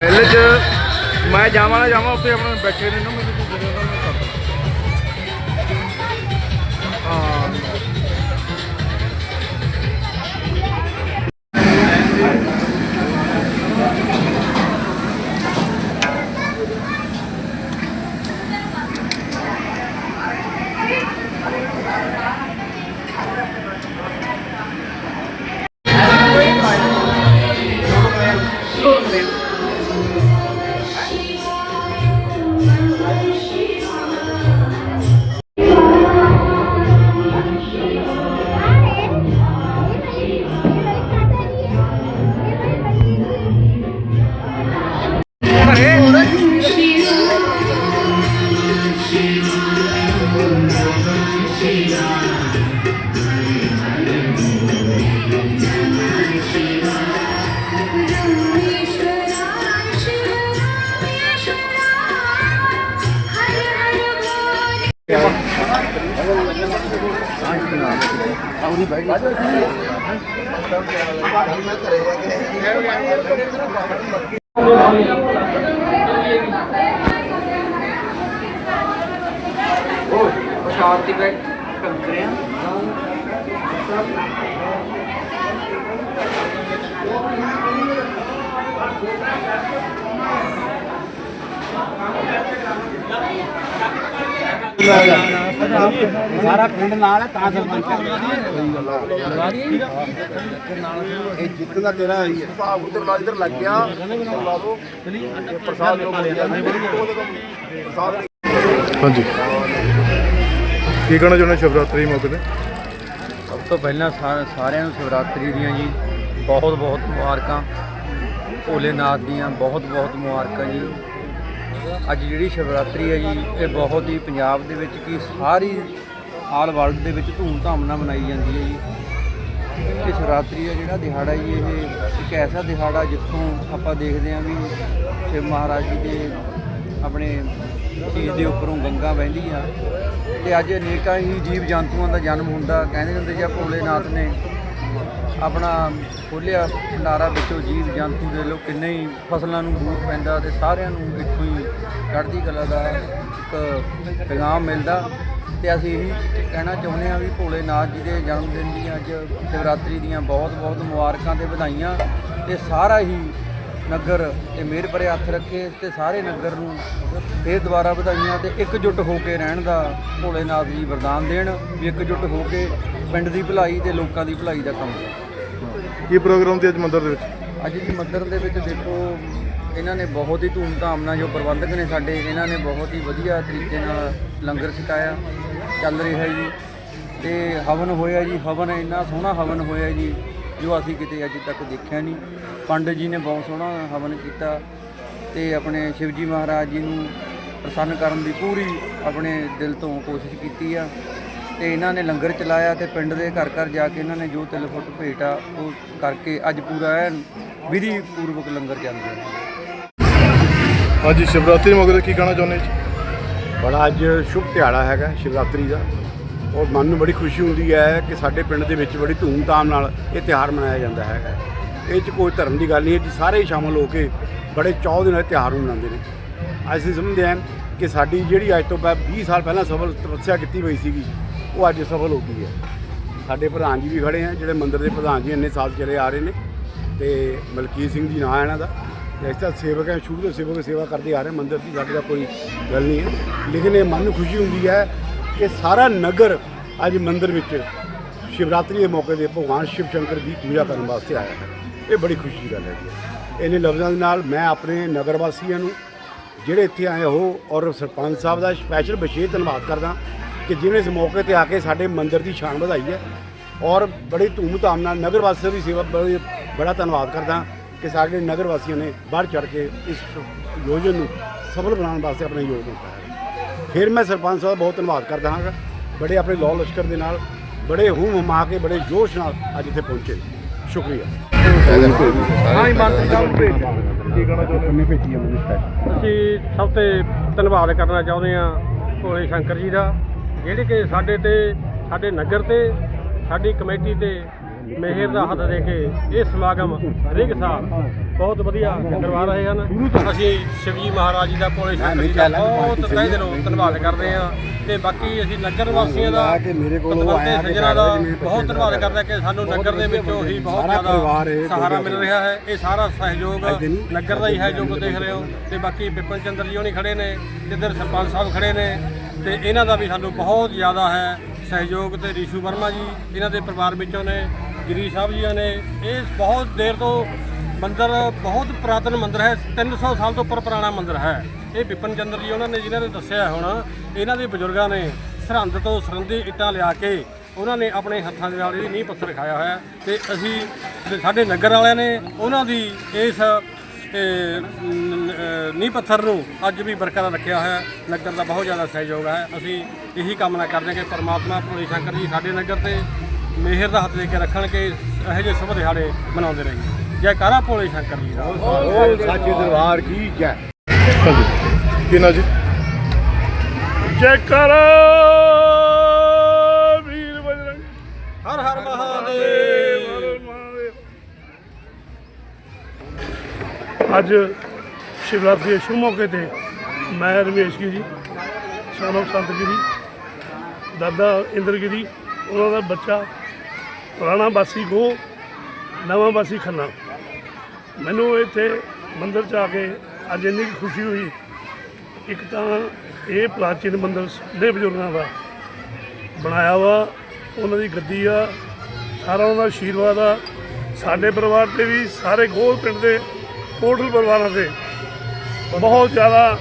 ਪਹਿਲੇ ਚ ਮੈਂ ਜਾਵਾਂ ਨਾ ਜਾਵਾਂ, ਉੱਥੇ ਆਪਣੇ ਬੈਠੇ ਨੇ ਨਾ ਮੈਨੂੰ ਕੋਈ ਜਿਹੜੇ ਉਹਨਾਂ ਕਰਦਾ ਹਾਂ। ਸ਼ਾਂਤੀ ਬੈਠ ਕੰਕਰਿਆ ਸਾਰਾ ਪਿੰਡ ਨਾਲ ਹੈ ਤਾਂ ਸਰਪੰਚ ਇਹ ਜਿੱਤ ਦਾ ਤੇਰਾ ਹੀ ਹੈ। ਭਾਵ ਉਧਰ ਲਾ ਇਧਰ ਲੱਗ ਗਿਆ। ਲਾ ਦੋ ਪ੍ਰਸਾਦ ਜੋ ਪ੍ਰਸਾਦ ਹਾਂਜੀ। ਕੀ ਕਹਿਣਾ ਚਾਹੁੰਦੇ ਸ਼ਿਵਰਾਤਰੀ ਮੌਕੇ ਤੇ? ਸਭ ਤੋਂ ਪਹਿਲਾਂ ਸਾਰਿਆਂ ਨੂੰ ਸ਼ਿਵਰਾਤਰੀ ਦੀਆਂ ਜੀ ਬਹੁਤ ਬਹੁਤ ਮੁਬਾਰਕਾਂ। ਭੋਲੇਨਾਥ ਦੀਆਂ ਬਹੁਤ ਬਹੁਤ ਮੁਬਾਰਕਾਂ ਜੀ। ਅੱਜ ਜਿਹੜੀ ਸ਼ਿਵਰਾਤਰੀ ਹੈ ਜੀ, ਇਹ ਬਹੁਤ ਹੀ ਪੰਜਾਬ ਦੇ ਵਿੱਚ ਕੀ ਸਾਰੀ ਆਲ ਵਰਲਡ ਦੇ ਵਿੱਚ ਧੂਮਧਾਮ ਨਾਲ ਮਨਾਈ ਜਾਂਦੀ ਹੈ ਜੀ। ਇਹ ਸ਼ਿਵਰਾਤਰੀ ਦਾ ਜਿਹੜਾ ਦਿਹਾੜਾ ਜੀ, ਇਹ ਇੱਕ ਐਸਾ ਦਿਹਾੜਾ ਜਿੱਥੋਂ ਆਪਾਂ ਦੇਖਦੇ ਹਾਂ ਵੀ ਸ਼ਿਵ ਮਹਾਰਾਜ ਜੀ ਦੇ ਆਪਣੇ ਚੀਜ਼ ਦੇ ਉੱਪਰੋਂ ਗੰਗਾ ਵਹਿੰਦੀ ਆ। ਤੇ ਅੱਜ ਅਨੇਕਾਂ ਹੀ ਜੀਵ ਜੰਤੂਆਂ ਦਾ ਜਨਮ ਹੁੰਦਾ, ਕਹਿੰਦੇ ਹੁੰਦੇ ਜੀ ਭੋਲੇਨਾਥ ਨੇ ਆਪਣਾ ਖੋਲਿਆ ਭੰਡਾਰਾ ਵਿੱਚੋਂ ਜੀਵ ਜੰਤੂ ਦੇ ਲੋ ਕਿੰਨੇ ਹੀ ਫਸਲਾਂ ਨੂੰ ਬੂਟ ਪੈਂਦਾ ਤੇ ਸਾਰਿਆਂ ਨੂੰ ਇੱਥੋਂ ਹੀ ਚੜ੍ਹਦੀ ਕਲਾ ਦਾ ਇੱਕ ਪੈਗਾਮ ਮਿਲਦਾ ਤੇ ਅਸੀਂ ਇਹੀ ਕਹਿਣਾ ਚਾਹੁੰਦੇ ਹਾਂ ਵੀ ਭੋਲੇਨਾਥ ਜੀ ਦੇ ਜਨਮ ਦਿਨ ਦੀਆਂ ਅੱਜ ਸ਼ਿਵਰਾਤਰੀ ਦੀਆਂ ਬਹੁਤ ਬਹੁਤ ਮੁਬਾਰਕਾਂ ਤੇ ਵਧਾਈਆਂ ਤੇ ਸਾਰਾ ਹੀ ਨਗਰ ਤੇ ਮਿਹਰ ਭਰੇ ਹੱਥ ਰੱਖੇ ਤੇ ਸਾਰੇ ਨਗਰ ਨੂੰ ਫੇਰ ਦੁਬਾਰਾ ਵਧਾਈਆਂ ਤੇ ਇਕਜੁੱਟ ਹੋ ਕੇ ਰਹਿਣ ਦਾ ਭੋਲੇਨਾਥ ਜੀ ਵਰਦਾਨ ਦੇਣ ਵੀ ਇਕਜੁੱਟ ਹੋ ਕੇ ਪਿੰਡ ਦੀ ਭਲਾਈ ਤੇ ਲੋਕਾਂ ਦੀ ਭਲਾਈ ਦਾ ਕੰਮ ਕੀ ਪ੍ਰੋਗਰਾਮ ਤੇ ਅੱਜ ਮੰਦਿਰ ਦੇ ਵਿੱਚ? ਅੱਜ ਦੀ ਮੰਦਿਰ ਦੇ ਵਿੱਚ ਦੇਖੋ ਇਹਨਾਂ ਨੇ ਬਹੁਤ ਹੀ ਧੂਮਧਾਮ ਨਾਲ ਜੋ ਪ੍ਰਬੰਧਕ ਨੇ ਸਾਡੇ, ਇਹਨਾਂ ਨੇ ਬਹੁਤ ਹੀ ਵਧੀਆ ਤਰੀਕੇ ਨਾਲ ਲੰਗਰ ਛਕਾਇਆ, ਚੱਲ ਰਿਹਾ ਜੀ। ਤੇ ਹਵਨ ਹੋਇਆ ਜੀ, ਹਵਨ ਇੰਨਾ ਸੋਹਣਾ ਹਵਨ ਹੋਇਆ ਜੀ, ਜੋ ਅਸੀਂ ਕਿਤੇ ਅੱਜ ਤੱਕ ਦੇਖਿਆ ਨਹੀਂ। ਪੰਡਤ ਜੀ ਨੇ ਬਹੁਤ ਸੋਹਣਾ ਹਵਨ ਕੀਤਾ ਤੇ ਆਪਣੇ ਸ਼ਿਵਜੀ ਮਹਾਰਾਜ ਜੀ ਨੂੰ ਪ੍ਰਸੰਨ ਕਰਨ ਦੀ ਪੂਰੀ ਆਪਣੇ ਦਿਲ ਤੋਂ ਕੋਸ਼ਿਸ਼ ਕੀਤੀ ਆ। ਤੇ ਇਹਨਾਂ ਨੇ ਲੰਗਰ ਚਲਾਇਆ ਤੇ ਪਿੰਡ ਦੇ ਘਰ ਘਰ ਜਾ ਕੇ ਇਹਨਾਂ ਨੇ ਜੋ ਤਿਲ ਫੁੱਟ ਭੇਟ ਆ ਉਹ ਕਰਕੇ ਅੱਜ ਪੂਰਾ ਐਨ ਵਿਧੀ ਪੂਰਵਕ ਲੰਗਰ ਚੱਲ ਰਿਹਾ ਅੱਜ ਸ਼ਿਵਰਾਤਰੀ ਮੌਕੇ ਤੇ ਕੀ ਕਹਿਣਾ ਚਾਹੁੰਦੇ ਜੀ? ਬੜਾ ਅੱਜ ਸ਼ੁਭ ਦਿਹਾੜਾ ਹੈਗਾ ਸ਼ਿਵਰਾਤਰੀ ਦਾ। ਔਰ ਮਨ ਨੂੰ ਬੜੀ ਖੁਸ਼ੀ ਹੁੰਦੀ ਹੈ ਕਿ ਸਾਡੇ ਪਿੰਡ ਦੇ ਵਿੱਚ ਬੜੀ ਧੂਮਧਾਮ ਨਾਲ ਇਹ ਤਿਉਹਾਰ ਮਨਾਇਆ ਜਾਂਦਾ ਹੈਗਾ। ਇਹ 'ਚ ਕੋਈ ਧਰਮ ਦੀ ਗੱਲ ਨਹੀਂ ਹੈ ਜੀ, ਸਾਰੇ ਹੀ ਸ਼ਾਮਲ ਹੋ ਕੇ ਬੜੇ ਚਾਅ ਦੇ ਨਾਲ ਇਹ ਤਿਉਹਾਰ ਨੂੰ ਮਨਾਉਂਦੇ ਨੇ। ਅਸੀਂ ਸਮਝਦੇ ਹਾਂ ਕਿ ਸਾਡੀ ਜਿਹੜੀ ਅੱਜ ਤੋਂ ਪਹਿਲਾਂ 20 ਸਾਲ ਪਹਿਲਾਂ ਸਫਲ ਤਪੱਸਿਆ ਕੀਤੀ ਹੋਈ ਸੀਗੀ, ਉਹ ਅੱਜ ਸਫਲ ਹੋ ਗਈ ਹੈ। ਸਾਡੇ ਪ੍ਰਧਾਨ ਜੀ ਵੀ ਖੜੇ ਆ ਜਿਹੜੇ ਮੰਦਿਰ ਦੇ ਪ੍ਰਧਾਨ ਜੀ ਇੰਨੇ ਸਾਲ ਚਲੇ ਆ ਰਹੇ ਨੇ ਤੇ ਮਲਕੀਤ ਸਿੰਘ ਜੀ ਨਾਂ ਹੈ ਇਹਨਾਂ ਦਾ। ਤੇ ਇਸ ਤਰ੍ਹਾਂ ਸੇਵਕ ਹੈ, ਸ਼ੁਰੂ ਤੋਂ ਸੇਵਕ ਸੇਵਾ ਕਰਦੇ ਆ ਰਹੇ, ਮੰਦਿਰ ਦੀ ਸਾਡੇ ਦਾ ਕੋਈ ਗੱਲ ਨਹੀਂ ਹੈ। ਲੇਕਿਨ ਇਹ ਮਨ ਨੂੰ ਖੁਸ਼ੀ ਹੁੰਦੀ ਹੈ ਕਿ ਸਾਰਾ ਨਗਰ ਅੱਜ ਮੰਦਿਰ ਵਿੱਚ ਸ਼ਿਵਰਾਤਰੀ ਦੇ ਮੌਕੇ ਤੇ ਭਗਵਾਨ ਸ਼ਿਵ ਸ਼ੰਕਰ ਦੀ ਪੂਜਾ ਕਰਨ ਵਾਸਤੇ ਆਇਆ ਹੈ। ਇਹ ਬੜੀ ਖੁਸ਼ੀ ਦੀ ਗੱਲ ਹੈ। ਇਹਨੇ ਲਫ਼ਜ਼ਾਂ ਦੇ ਨਾਲ ਮੈਂ ਆਪਣੇ ਨਗਰ ਵਾਸੀਆਂ ਨੂੰ, ਜਿਹੜੇ ਇੱਥੇ ਆਏ ਹੋ ਔਰ ਸਰਪੰਚ ਸਾਹਿਬ ਦਾ ਸਪੈਸ਼ਲ ਵਿਸ਼ੇਸ਼ ਧੰਨਵਾਦ ਕਰਦਾ ਕਿ ਜਿਵੇਂ ਇਸ ਮੌਕੇ ਤੇ ਆ ਕੇ ਸਾਡੇ ਮੰਦਿਰ ਦੀ ਸ਼ਾਨ ਵਧਾਈ ਹੈ ਔਰ ਬੜੀ ਧੂਮ-ਧਾਮ ਨਾਲ ਨਗਰ ਵਾਸੀਆਂ ਦੀ ਸੇਵਾ ਬੜਾ ਧੰਨਵਾਦ ਕਰਦਾ। ਕਿ ਸਾਡੇ ਨਗਰ ਵਾਸੀਆਂ ਨੇ ਵੱਧ ਚੜ ਕੇ ਇਸ ਯੋਜਨ ਨੂੰ ਸਫਲ ਬਣਾਉਣ ਵਾਸਤੇ ਆਪਣਾ ਯੋਗਦਾਨ ਦਿੱਤਾ ਹੈ। ਫਿਰ ਮੈਂ ਸਰਪੰਚ ਸਾਹਿਬ ਦਾ ਬਹੁਤ ਧੰਨਵਾਦ ਕਰਦਾ ਹਾਂ। ਬੜੇ ਆਪਣੇ ਲਾਅ ਲਸ਼ਕਰ ਦੇ ਨਾਲ ਬੜੇ ਹੂਮ ਹਮਾ ਕੇ ਬੜੇ ਜੋਸ਼ ਨਾਲ ਅੱਜ ਇੱਥੇ ਪਹੁੰਚੇ। ਸ਼ੁਕਰੀਆ। ਹਾਂ ਮੰਤਰੀ ਸਾਹਿਬ ਭੇਟ ਕੀ ਕਹਿਣਾ ਚਾਹੁੰਦੇ ਕਿੰਨੇ ਭੇਜੀ ਆ ਮੈਨੂੰ ਸਪੈਸ਼ਲ ਅਸੀਂ ਸਭ ਤੋਂ ਧੰਨਵਾਦ ਕਰਨਾ ਚਾਹੁੰਦੇ ਹਾਂ ਭੋਲੇ ਸ਼ੰਕਰ ਜੀ ਦਾ ਜਿਹੜੇ ਕਿ ਸਾਡੇ ਤੇ ਸਾਡੇ ਨਗਰ ਤੇ ਸਾਡੀ ਕਮੇਟੀ ਤੇ ਮਿਹਰ ਦਾ ਹੱਥ ਦੇ ਕੇ ਇਹ ਸਮਾਗਮ ਹਰੇਕ ਸਾਲ ਬਹੁਤ ਵਧੀਆ ਕਰਵਾ ਰਹੇ ਹਨ ਅਸੀਂ ਸ਼ਿਵਜੀ ਮਹਾਰਾਜ ਜੀ ਦਾ ਭੋਲੇ ਸ਼ੰਕਰ ਜੀ ਦਾ ਬਹੁਤ ਤਹਿ ਦਿਲੋਂ ਧੰਨਵਾਦ ਕਰਦੇ ਹਾਂ ਤੇ ਬਾਕੀ ਅਸੀਂ ਨਗਰ ਵਾਸੀਆਂ ਦਾ ਕੋਲ ਪਤਵੰਤੇ ਸੱਜਣਾ ਦਾ ਬਹੁਤ ਧੰਨਵਾਦ ਕਰਦੇ ਕਿ ਸਾਨੂੰ ਨਗਰ ਦੇ ਵਿੱਚੋਂ ਹੀ ਬਹੁਤ ਜ਼ਿਆਦਾ ਸਹਾਰਾ ਮਿਲ ਰਿਹਾ ਹੈ ਇਹ ਸਾਰਾ ਸਹਿਯੋਗ। ਨਗਰ ਦਾ ਹੀ ਹੈ ਜੋ ਕੋ ਦੇਖ ਰਹੇ ਹੋ ਤੇ ਬਾਕੀ ਵਿਪਨ ਚੰਦਰ ਜੀ ਹੋਣੀ ਖੜੇ ਨੇ ਜਿੱਧਰ ਸਰਪੰਚ ਸਾਹਿਬ ਖੜੇ ਨੇ ਤੇ ਇਹਨਾਂ ਦਾ ਵੀ ਸਾਨੂੰ ਬਹੁਤ ਜ਼ਿਆਦਾ ਹੈ ਸਹਿਯੋਗ ਤੇ ਰੀਸ਼ੂ ਵਰਮਾ ਜੀ ਇਹਨਾਂ ਦੇ ਪਰਿਵਾਰ ਵਿੱਚੋਂ ਨੇ ਗਿਰੀ ਸਾਹਿਬ ਜੀ ਨੇ, ਇਹ ਬਹੁਤ ਦੇਰ ਤੋਂ ਮੰਦਿਰ, ਬਹੁਤ ਪੁਰਾਤਨ ਮੰਦਿਰ ਹੈ 300 ਸਾਲ ਤੋਂ ਉੱਪਰ ਪੁਰਾਣਾ ਮੰਦਿਰ ਹੈ। ਇਹ ਵਿਪਨ ਚੰਦਰ ਜੀ ਉਹਨਾਂ ਨੇ ਜਿਨ੍ਹਾਂ ਨੇ ਦੱਸਿਆ ਹੁਣ, ਇਹਨਾਂ ਦੇ ਬਜ਼ੁਰਗਾਂ ਨੇ ਸਰਹੰਦ ਤੋਂ ਸਰੰਦੀ ਇੱਟਾਂ ਲਿਆ ਕੇ ਉਹਨਾਂ ਨੇ ਆਪਣੇ ਹੱਥਾਂ ਦੇ ਨਾਲ ਇਹ ਨੀਂਹ ਪੱਥਰ ਖਾਇਆ ਹੋਇਆ ਤੇ ਅਸੀਂ ਸਾਡੇ ਨਗਰ ਵਾਲਿਆਂ ਨੇ ਉਹਨਾਂ ਦੀ ਇਸ, ਇਹ ਨੀਂਹ ਪੱਥਰ ਨੂੰ ਅੱਜ ਵੀ ਬਰਕਰਾਰ ਰੱਖਿਆ ਹੋਇਆ ਨਗਰ ਦਾ ਬਹੁਤ ਜ਼ਿਆਦਾ ਸਹਿਯੋਗ ਹੈ। ਅਸੀਂ ਇਹੀ ਕਾਮਨਾ ਕਰਦੇ ਹਾਂ ਕਿ ਪਰਮਾਤਮਾ ਭੋਲੇ ਸ਼ੰਕਰ ਜੀ ਸਾਡੇ ਨਗਰ ਤੇ ਮਿਹਰ ਦਾ ਹੱਥ ਦੇ ਕੇ ਰੱਖਣ ਕਿ ਇਹੋ ਜਿਹੇ ਸ਼ੁਭ ਦਿਹਾੜੇ ਮਨਾਉਂਦੇ ਰਹੀਏ। ਜੈਕਾਰਾ ਭੋਲੇ ਸ਼ੰਕਰ ਜੀ ਦਾ। ਉਹ ਸਾਚੇ ਦਰਬਾਰ ਕੀ ਜੈ। ਕਿਨਾ ਜੀ? ਜੈਕਾਰ ਵੀਰ ਬਜਰੰਗ। ਹਰ ਹਰ ਮਹਾਦੇਵ। ਅੱਜ ਸ਼ਿਵਰਾਤਰੀ ਦੇ ਸ਼ੁਭ ਮੌਕੇ ਤੇ ਮੈਂ ਰਮੇਸ਼ ਗਿਰੀ ਸਾਨੂੰ ਸੰਤ ਗਿਰੀ ਦਾਦਾ ਇੰਦਰਗਿਰੀ ਉਹਨਾਂ ਦਾ ਬੱਚਾ ਪੁਰਾਣਾ ਬਾਸੀ ਗੋ ਨਵਾਂ ਬਾਸੀ ਖੰਨਾ। ਮੈਨੂੰ ਇੱਥੇ ਮੰਦਿਰ ਚ ਆ ਕੇ ਅੱਜ ਇੰਨੀ ਕੁ ਖੁਸ਼ੀ ਹੋਈ। ਇੱਕ ਤਾਂ ਇਹ ਪ੍ਰਾਚੀਨ ਮੰਦਿਰ ਸਾਡੇ ਬਜ਼ੁਰਗਾਂ ਦਾ ਬਣਾਇਆ ਵਾ, ਉਹਨਾਂ ਦੀ ਗੱਦੀ ਆ ਸਾਰਾ ਉਹਨਾਂ ਦਾ ਆਸ਼ੀਰਵਾਦ ਆ। ਸਾਡੇ ਪਰਿਵਾਰ ਤੇ ਵੀ, ਸਾਰੇ ਗੋਲ ਪਿੰਡ ਦੇ ਟੋਟਲ ਪਰਿਵਾਰਾਂ ਤੇ ਬਹੁਤ ਜ਼ਿਆਦਾ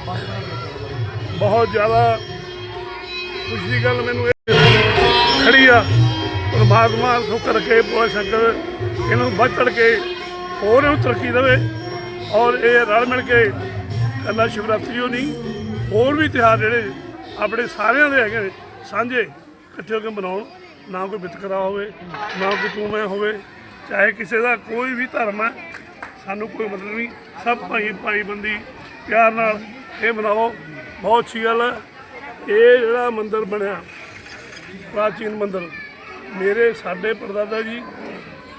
ਬਹੁਤ ਜ਼ਿਆਦਾ ਖੁਸ਼ੀ ਦੀ ਗੱਲ ਮੈਨੂੰ ਇਹ ਖੜੀ ਆ। ਪਰਮਾਤਮਾ ਸੁੱਖ ਰੱਖੇ ਭੋਲੇ ਸ਼ੰਕਰ ਇਹਨੂੰ ਵੱਧ ਚੜ ਕੇ ਹੋਰ ਇਹਨੂੰ ਤਰੱਕੀ ਦੇਵੇ ਔਰ ਇਹ ਰਲ ਮਿਲ ਕੇ ਕੱਲਾ ਸ਼ਿਵਰਾਤਰੀ ਓ ਨਹੀਂ ਹੋਰ ਵੀ ਤਿਉਹਾਰ ਜਿਹੜੇ ਆਪਣੇ ਸਾਰਿਆਂ ਦੇ ਹੈਗੇ ਨੇ, ਸਾਂਝੇ ਇਕੱਠੇ ਹੋ ਕੇ ਮਨਾਉਣ, ਨਾ ਕੋਈ ਵਿਤਕਰਾ ਹੋਵੇ, ਨਾ ਕੋਈ ਤੂੰ ਮੈਂ ਹੋਵੇ, ਚਾਹੇ ਕਿਸੇ ਦਾ ਕੋਈ ਵੀ ਧਰਮ ਹੈ, ਸਾਨੂੰ ਕੋਈ ਮਤਲਬ ਨਹੀਂ। ਸਭ ਭਾਈ ਭਾਈ ਬੰਦੀ ਪਿਆਰ ਨਾਲ ਇਹ ਮਨਾਓ। ਬਹੁਤ ਅੱਛੀ ਗੱਲ ਹੈ। ਇਹ ਜਿਹੜਾ ਮੰਦਿਰ ਬਣਿਆ, ਪ੍ਰਾਚੀਨ ਮੰਦਿਰ ਮੇਰੇ ਸਾਡੇ ਪਰਦਾਦਾ ਜੀ,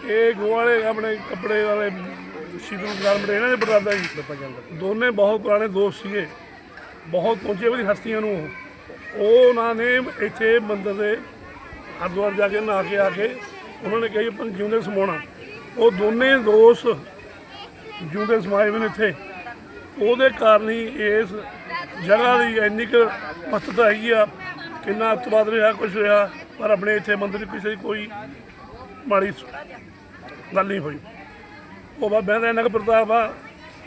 ਇਹ ਗੋ ਵਾਲੇ ਆਪਣੇ ਕੱਪੜੇ ਵਾਲੇ ਸ਼ੀਤਲ ਗਾਰਮੈਂਟ ਇਹਨਾਂ ਦੇ ਪਰਦਾਦਾ ਜੀ। ਦੋਨੇ ਬਹੁਤ ਪੁਰਾਣੇ ਦੋਸਤ ਸੀਗੇ। ਬਹੁਤ ਪਹੁੰਚੇ ਵਾਲੀ ਹਸਤੀਆਂ ਨੂੰ ਉਹ। ਉਹਨਾਂ ਨੇ ਇੱਥੇ ਮੰਦਰ ਦੇ ਹਰਿਦੁਆਰ ਜਾ ਕੇ ਨਹਾ ਕੇ ਆ ਕੇ ਉਹਨਾਂ ਨੇ ਕਹੀ ਆਪਾਂ ਜਿਉਂਦੇ ਸਮਾਉਣਾ। ਉਹ ਦੋਨੇ ਦੋਸਤ ਜਿਉਂਦੇ ਸਮਾਏ ਹੋਏ ਨੇ ਇੱਥੇ। ਉਹਦੇ ਕਾਰਨ ਹੀ ਇਸ ਜਗ੍ਹਾ ਦੀ ਇੰਨੀ ਕੁ ਮਹੱਤਤਾ ਹੈਗੀ ਆ। ਕਿੰਨਾ ਅਤਵਾਦ ਰਿਹਾ ਕੁਝ ਰਿਹਾ। ਪਰ ਆਪਣੇ ਇੱਥੇ ਮੰਦਰ 'ਚ ਕਿਸੇ ਦੀ ਕੋਈ ਮਾੜੀ ਗੱਲ ਨਹੀਂ ਹੋਈ। ਉਹ ਬਾਬਿਆਂ ਦਾ ਇੰਨਾ ਪ੍ਰਤਾਪ ਆ,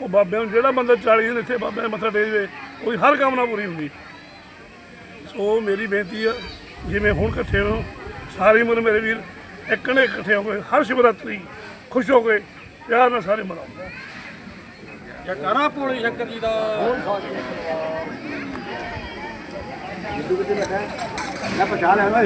ਉਹ ਬਾਬਿਆਂ ਨੂੰ ਜਿਹੜਾ ਬੰਦਾ 40 ਦਿਨ ਇੱਥੇ ਬਾਬਿਆਂ ਦੇ ਮੱਥਾ ਟੇਕ ਉਹਦੀ ਹਰ ਕਾਮਨਾ ਪੂਰੀ ਹੁੰਦੀ। ਸੋ ਮੇਰੀ ਬੇਨਤੀ ਆ, ਜਿਵੇਂ ਹੁਣ ਇਕੱਠੇ ਹੋ, ਸਾਰੀ ਉਮਰ ਮੇਰੇ ਵੀਰ ਇੱਕਣੇ ਇਕੱਠੇ ਹੋ ਕੇ, ਹਰ ਸ਼ਿਵਰਾਤਰੀ ਖੁਸ਼ ਹੋ ਕੇ, ਪਿਆਰ ਨਾਲ ਸਾਰੇ ਮਨਾਓ ਜੈਕਾਰਾ ਭੋਲੇ ਸ਼ੰਕਰ ਜੀ ਦਾ। ਮੈਂ ਪਛਾਣ ਲਿਆ ਨਾ